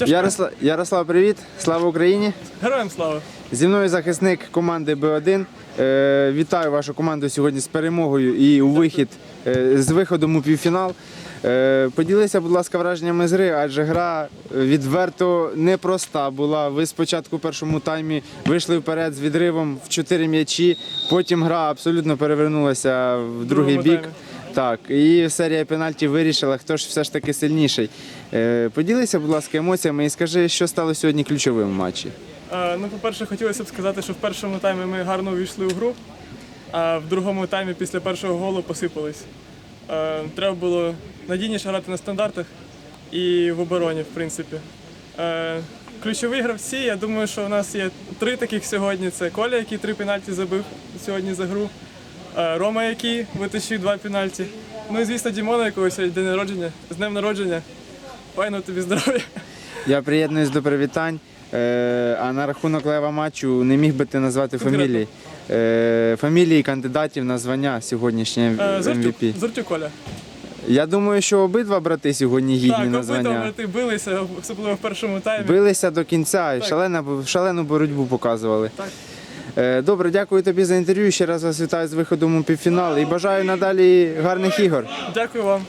Ярослав, Ярослав, привіт! Слава Україні! Героям слава! Зі мною захисник команди Б1. Е, вітаю вашу команду сьогодні з перемогою і у вихід е, з виходом у півфінал. Е, поділися, будь ласка, враженнями з гри, адже гра відверто непроста була. Ви спочатку в першому таймі вийшли вперед з відривом в 4 м'ячі. Потім гра абсолютно перевернулася в другий бік. таймі. Так, і серія пенальтів вирішила, хто ж все ж таки сильніший. Е, поділися, будь ласка, емоціями і скажи, що стало сьогодні ключовим в матчі. Е, ну, по-перше, хотілося б сказати, що в першому таймі ми гарно увійшли у гру, а в другому таймі після першого голу посипались. Е, треба було надійніше грати на стандартах і в обороні, в принципі. Ключові гравці, я думаю, що у нас є три таких сьогодні. Це Коля, який три пенальті забив сьогодні за гру. Е, Рома, який витащив два пенальті. Ну і звісно, Дімона, якого сьогодні день народження. З днем народження. Файно тобі здоров'я. Я приєднуюсь до привітань. Е, а на рахунок лева матчу не міг би ти назвати фамілії. Е, фамілії кандидатів на звання сьогоднішнє Зортюк, MVP. Зортюк Коля. Я думаю, що обидва брати сьогодні гідні Так, на обидва брати билися, особливо в першому таймі. Билися до кінця і Так. шалена, шалену боротьбу показували. Так. Е, Добре, дякую тобі за інтерв'ю. Ще раз вас вітаю з виходом у півфінал і бажаю надалі гарних ігор. Дякую вам.